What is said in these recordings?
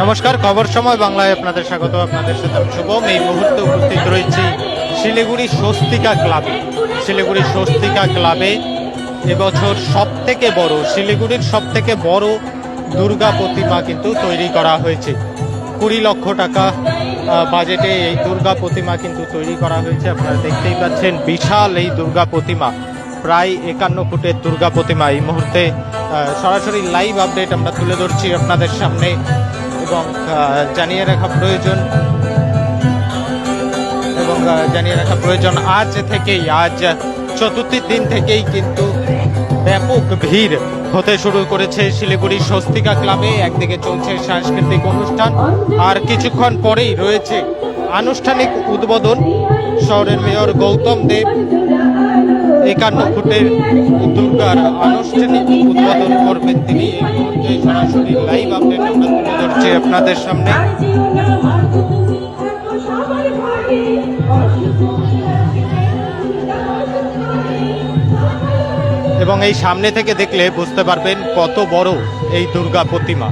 নমস্কার, খবর সময় বাংলায় আপনাদের স্বাগত, আপনাদের সাথে শুভম। এই মুহূর্তে উপস্থিত রয়েছি শিলিগুড়ি স্বস্তিকা ক্লাবে। শিলিগুড়ি স্বস্তিকা ক্লাবে এবছর সব থেকে বড়, শিলিগুড়ির সব থেকে বড় দুর্গা প্রতিমা কিন্তু তৈরি করা হয়েছে। কুড়ি লক্ষ টাকা বাজেটে এই দুর্গা প্রতিমা কিন্তু তৈরি করা হয়েছে। আপনারা দেখতেই পাচ্ছেন বিশাল এই দুর্গা প্রতিমা, প্রায় একান্ন ফুটের দুর্গা প্রতিমা। এই মুহূর্তে সরাসরি লাইভ আপডেট আমরা তুলে ধরছি আপনাদের সামনে। এবং জানিয়ে রাখা প্রয়োজন। এবং জানিয়ে রাখা প্রয়োজন আজ থেকেই, আজ চতুর্থীর দিন থেকেই কিন্তু ব্যাপক ভিড় হতে শুরু করেছে শিলিগুড়ি স্বস্তিকা ক্লাবে। একদিকে চলছে সাংস্কৃতিক অনুষ্ঠান, আর কিছুক্ষণ পরেই রয়েছে আনুষ্ঠানিক উদ্বোধন। শহরের মেয়র গৌতম দেব একান্ন ফুটের দুর্গার আনুষ্ঠানিক উদ্বোধন করবেন তিনি। সরাসরি লাইভ আপডেট আমরা তুলে ধরছি আপনাদের সামনে। এবং এই সামনে থেকে দেখলে বুঝতে পারবেন কত বড় এই দুর্গা প্রতিমা।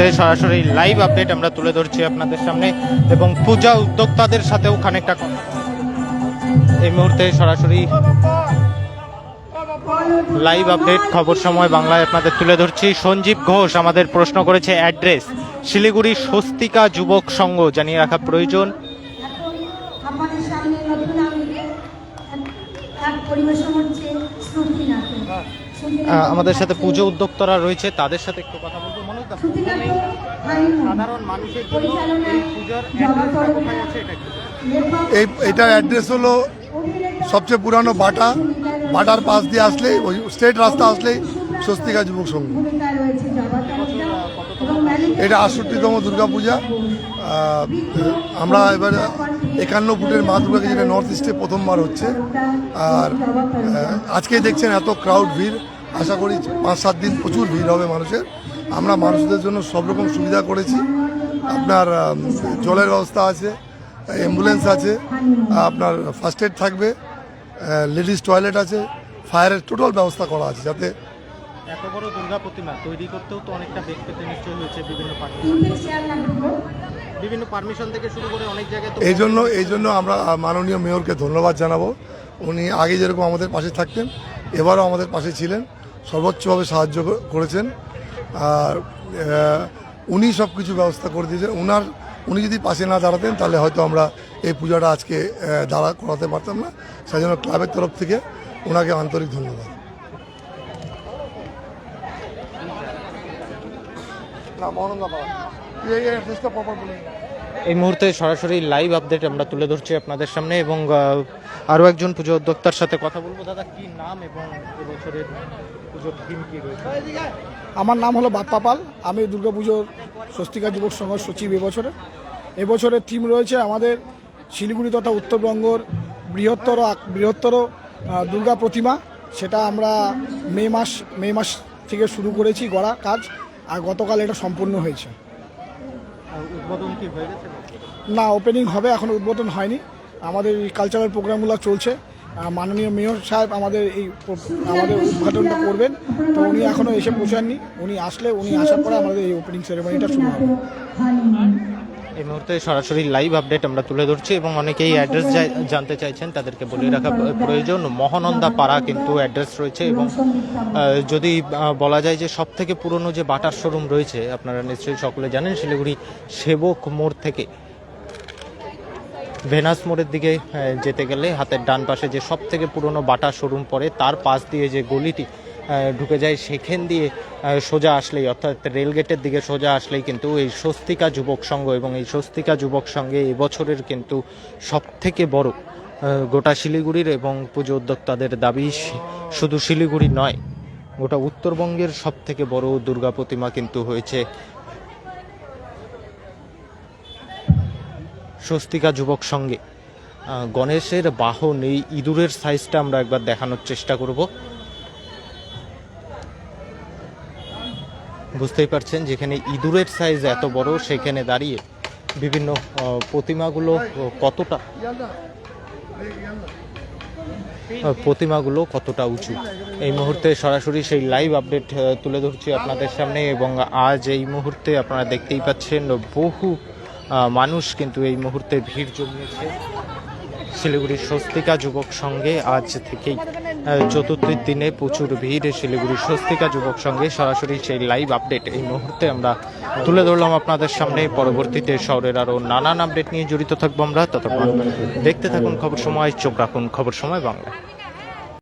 মুহূর্তে সরাসরি লাইভ আপডেট আমরা তুলে ধরছি আপনাদের সামনে এবং পূজা উদ্যোক্তাদের সাথেও খানিকটা এই মুহূর্তে সরাসরি লাইভ আপডেট খবর সময় বাংলায় আপনাদের তুলে ধরছি সঞ্জীব ঘোষ আমাদের প্রশ্ন করেছে অ্যাড্রেস শিলিগুড়ি স্বস্তিকা যুবক সংঘ জানিয়ে রাখা প্রয়োজন পরিবেশন আমাদের সাথে পুজো উদ্যোক্তারা রয়েছে, তাদের সাথে একটু কথা বলব। মনে সাধারণ মানুষের এই এটার অ্যাড্রেস হলো সবচেয়ে পুরানো বাটা। বাটার পাশ দিয়ে আসলে ওই স্টেট রাস্তা আসলেই স্বস্তিকা যুবক সংঘ এটা আটষট্টিতম দুর্গাপূজা। আমরা এবার একান্ন ফুটের মা দুর্গাকে যেটা নর্থ ইস্টে প্রথমবার হচ্ছে। আর আজকে দেখছেন এত ক্রাউড ভিড়। আশা করি পাঁচ সাত দিন প্রচুর ভিড় হবে মানুষের। আমরা মানুষদের জন্য সব রকম সুবিধা করেছি। আপনার জলের ব্যবস্থা আছে অ্যাম্বুলেন্স আছে, আপনার ফার্স্ট এড থাকবে লেডিস টয়লেট আছে ফায়ারের টোটাল ব্যবস্থা করা আছে যাতে এত বড় দুর্গা প্রতিমা তৈরি করতেও তো অনেকটা বেগ পেতে নিশ্চয়ই হয়েছে বিভিন্ন বিভিন্ন পারমিশন থেকে শুরু করে অনেক জায়গায় এই জন্য এই জন্য আমরা মাননীয় মেয়রকে ধন্যবাদ জানাব। উনি আগে যেরকম আমাদের পাশে থাকতেন এবারও আমাদের পাশে ছিলেন সর্বোচ্চভাবে সাহায্য করেছেন। আর উনি সব কিছু ব্যবস্থা করে দিয়েছেন উনার উনি যদি পাশে না দাঁড়াতেন তাহলে হয়তো আমরা এই পূজাটা আজকে দাঁড়া করাতে পারতাম না। সেই জন্য ক্লাবের তরফ থেকে ওনাকে আন্তরিক ধন্যবাদ। না এই অ্যাড্রেসটা প্রপার বলে এই মুহূর্তে সরাসরি লাইভ আপডেট আমরা তুলে ধরছি আপনাদের সামনে এবং আহ, আরও একজন পুজো উদ্যোক্তার সাথে কথা বলব। দাদা কি নাম এবং এবছরের পুজোর থিম কি রয়েছে? আমার নাম হলো বাপ্পা পাল। আমি দুর্গাপুজোর স্বস্তিকা যুবক সংঘ সচিব এবছরে। এবছরের থিম রয়েছে আমাদের শিলিগুড়ি তথা উত্তরবঙ্গর বৃহত্তর বৃহত্তর দুর্গা প্রতিমা। সেটা আমরা মে মাস মে মাস থেকে শুরু করেছি গড়া কাজ। আর গতকাল এটা সম্পূর্ণ হয়েছে। উদ্বোধন কি হয়ে গেছে? না ওপেনিং হবে এখন উদ্বোধন হয়নি। আমাদের এই কালচারাল প্রোগ্রামগুলো চলছে। মাননীয় মেয়র সাহেব আমাদের এই আমাদের উদ্ঘাটনটা করবেন। তো উনি এখনও এসে পৌঁছাননি। উনি আসলে উনি আসার পরে আমাদের এই ওপেনিং সেরেমনিটা শুরু হবে। এই মুহূর্তে সরাসরি লাইভ আপডেট আমরা তুলে ধরছি এবং অনেকেই অ্যাড্রেস জানতে চাইছেন, তাদেরকে বলে রাখা প্রয়োজন। মহানন্দা পাড়া কিন্তু অ্যাড্রেস রয়েছে এবং যদি বলা যায় যে সব থেকে পুরনো যে বাটার শোরুম রয়েছে, আপনারা নিশ্চয়ই সকলে জানেন, শিলিগুড়ি সেবক মোড় থেকে। ভেনাস মোড়ের দিকে যেতে গেলে হাতের ডান পাশে যে সব থেকে পুরনো বাটা শোরুম পড়ে, তার পাশ দিয়ে যে গলিটি ঢুকে যায়, সেখান দিয়ে সোজা আসলেই, অর্থাৎ রেলগেটের দিকে সোজা আসলেই কিন্তু এই স্বস্তিকা যুবক সংঘ এবং এই স্বস্তিকা যুবক সংঘে এবছরের কিন্তু সব থেকে বড় গোটা শিলিগুড়ির এবং পুজো উদ্যোক্তাদের দাবি শুধু শিলিগুড়ি নয়, গোটা উত্তরবঙ্গের সব থেকে বড় দুর্গা প্রতিমা কিন্তু হয়েছে। স্বস্তিকা যুবক সঙ্গে গণেশের বাহন, এই ইঁদুরের সাইজটা আমরা একবার দেখানোর চেষ্টা করব। বুঝতেই পারছেন, যেখানে ইঁদুরের সাইজ এত বড়, সেখানে দাঁড়িয়ে বিভিন্ন প্রতিমাগুলো কতটা প্রতিমাগুলো কতটা উঁচু। এই মুহূর্তে সরাসরি সেই লাইভ আপডেট তুলে ধরছি আপনাদের সামনে এবং আজ এই মুহূর্তে আপনারা দেখতেই পাচ্ছেন বহু মানুষ কিন্তু এই মুহূর্তে ভিড় জমিয়েছে। শিলিগুড়ির স্বস্তিকা যুবক সঙ্গে আজ থেকেই। চতুর্থীর দিনে প্রচুর ভিড় শিলিগুড়ির স্বস্তিকা যুবক সঙ্গে সরাসরি সেই লাইভ আপডেট এই মুহূর্তে আমরা তুলে ধরলাম আপনাদের সামনে। পরবর্তীতে শহরের আরও নানান আপডেট নিয়ে জড়িত থাকব আমরা। ততক্ষণ দেখতে থাকুন খবর সময়, চোখ রাখুন খবর সময় বাংলা।